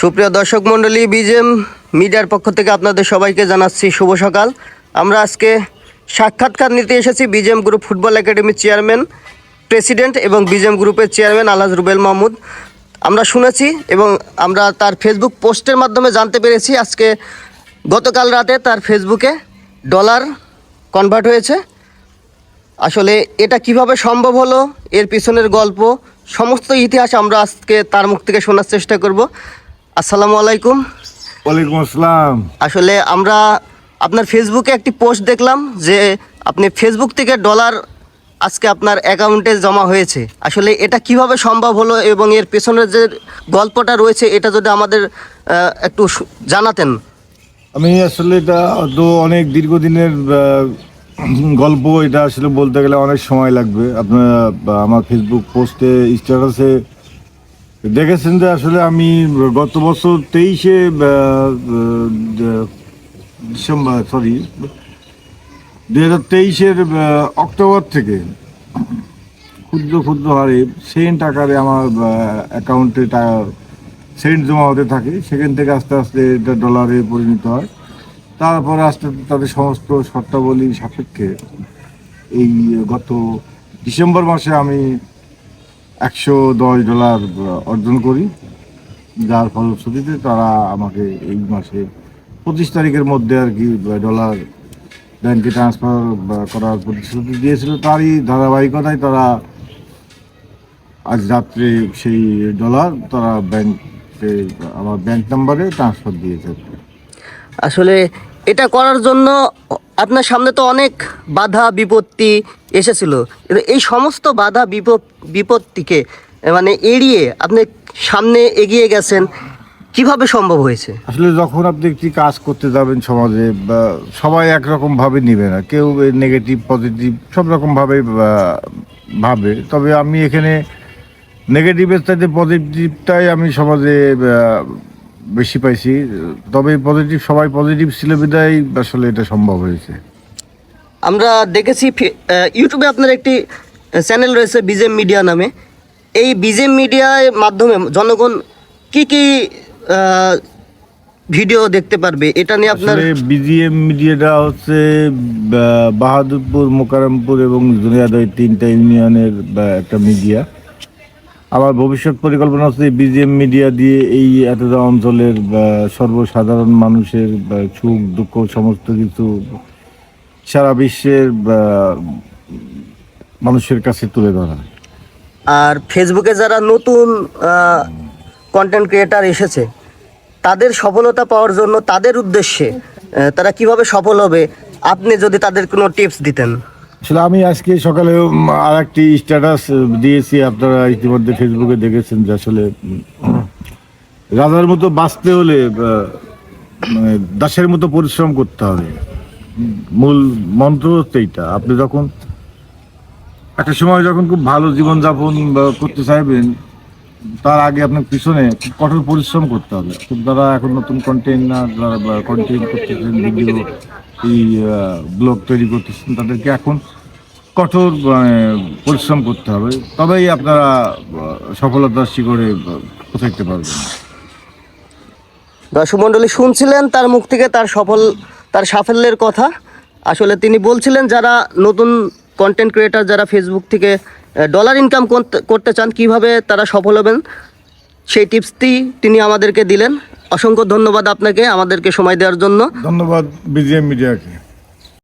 সুপ্রিয় দর্শক মণ্ডলী বিজেম মিডিয়ার পক্ষ থেকে আপনাদের সবাইকে জানাচ্ছি শুভ সকাল। আমরা আজকে সাক্ষাৎকার নিতে এসেছি বিজেম গ্রুপ ফুটবল একাডেমির চেয়ারম্যান, প্রেসিডেন্ট এবং বিজেম গ্রুপের চেয়ারম্যান আলহাজ রুবেল মাহমুদ। আমরা শুনেছি এবং আমরা তার ফেসবুক পোস্টের মাধ্যমে জানতে পেরেছি আজকে গতকাল রাতে তার ফেসবুকে ডলার কনভার্ট হয়েছে। আসলে এটা কীভাবে সম্ভব হলো, এর পিছনের গল্প, সমস্ত ইতিহাস আমরা আজকে তার মুখ থেকে শোনার চেষ্টা করব। আসসালামু আলাইকুম। ওয়ালাইকুম আসসালাম। আসলে আমরা আপনার ফেসবুকে একটি পোস্ট দেখলাম যে আপনি ফেসবুক থেকে ডলার আজকে আপনার অ্যাকাউন্টে জমা হয়েছে। আসলে এটা কীভাবে সম্ভব হলো এবং এর পেছনের যে গল্পটা রয়েছে এটা যদি আমাদের একটু জানাতেন। আমি আসলে এটা তো অনেক দীর্ঘদিনের গল্প এটা আসলে বলতে গেলে অনেক সময় লাগবে। আপনার আমার ফেসবুক পোস্টে স্ট্যাটাসে দেখেছেন যে আসলে আমি গত বছর তেইশে ডিসেম্বর সরি দু হাজার তেইশের অক্টোবর থেকে ক্ষুদ্র ক্ষুদ্র হারে সেন্ট আকারে আমার অ্যাকাউন্টে সেন্ট জমা হতে থাকে। সেখান থেকে আস্তে আস্তে এটা ডলারে পরিণত হয়। তারপরে আস্তে আস্তে তাদের সমস্ত শর্তাবলী সাপেক্ষে এই গত ডিসেম্বর মাসে আমি একশো দশ ডলার অর্জন করি। যার ফলশ্রুতিতে তারা আমাকে এই মাসে পঁচিশ তারিখের মধ্যে আর কি ডলার ব্যাংকে ট্রান্সফার করার প্রতিশ্রুতি দিয়েছিল। তারই ধারাবাহিকতায় তারা আজ রাত্রে সেই ডলার তারা ব্যাংকে আমার ব্যাংক নাম্বারে ট্রান্সফার দিয়েছে। আসলে এটা করার জন্য আপনার সামনে তো অনেক বাধা, বিপত্তি এসেছিল। এই সমস্ত বাধা বিপত্তিকে মানে এড়িয়ে আপনি সামনে এগিয়ে গেছেন, কীভাবে সম্ভব হয়েছে? আসলে যখন আপনি একটি কাজ করতে যাবেন সমাজে সবাই একরকম ভাবে নিবে না, কেউ নেগেটিভ পজিটিভ সব রকম ভাবে ভাবে। তবে আমি এখানে নেগেটিভের চাইতে পজিটিভটাই আমি সমাজে বেশি পাইছি। তবে পজিটিভ সবাই পজিটিভ ছিল বিদায় আসলে এটা সম্ভব হয়েছে। আমরা দেখেছি ইউটিউবে আপনার একটি চ্যানেল রয়েছে বিজেম মিডিয়া নামে। এই বিজেম মিডিয়ার মাধ্যমে জনগণ কি কি ভিডিও দেখতে পারবে এটা নিয়ে আপনার বিজিএম মিডিয়াটা হচ্ছে বাহাদুরপুর মোকারমপুর এবং জুনিয়াদয় তিনটা ইউনিয়নের একটা মিডিয়া আমার ভবিষ্যৎ পরিকল্পনা হচ্ছে বিজিএম মিডিয়া দিয়ে এই এতটা অঞ্চলের সর্বসাধারণ মানুষের সুখ, দুঃখ, সমস্ত কিছু সারা বিশ্বের মানুষের কাছে তুলে ধরা। আর ফেসবুকে যারা নতুন কন্টেন্ট ক্রিয়েটার এসেছে, তাদের সফলতা পাওয়ার জন্য তাদের উদ্দেশ্যে তারা কীভাবে সফল হবে, আপনি যদি তাদের কোনো টিপস দিতেন। আসলে আমি আজকে সকালে আর একটি স্ট্যাটাস দিয়েছি আপনারা ইতিমধ্যে ফেসবুকে দেখেছেন যে আসলে রাজার মতো বাঁচতে হলে মানে দাসের মতো পরিশ্রম করতে হবে। মূল মন্ত্র হচ্ছে এইটা, আপনি যখন একটা সময় যখন খুব ভালো জীবনযাপন করতে চাইবেন, তার আগে আপনার পিছনে খুব কঠোর পরিশ্রম করতে হবে। খুব যারা এখন নতুন কন্টেন্ট না কন্টেন্ট করতেছেন ভিডিও এই ব্লগ তৈরি করতেছেন তাদেরকে এখন কঠোর মানে, পরিশ্রম করতে হবে। তবেই আপনারা সফলতার শিখরে পৌঁছাইতে পারবেন। দর্শক শুনছিলেন তার মুখ থেকে তার সফল তার সাফল্যের কথা। আসলে তিনি বলছিলেন যারা নতুন কন্টেন্ট ক্রিয়েটার যারা ফেসবুক থেকে ডলার ইনকাম করতে চান কীভাবে তারা সফল হবেন সেই টিপসটি তিনি আমাদেরকে দিলেন। অসংখ্য ধন্যবাদ আপনাকে আমাদেরকে সময় দেওয়ার জন্য। ধন্যবাদ বিজিএম মিডিয়াকে।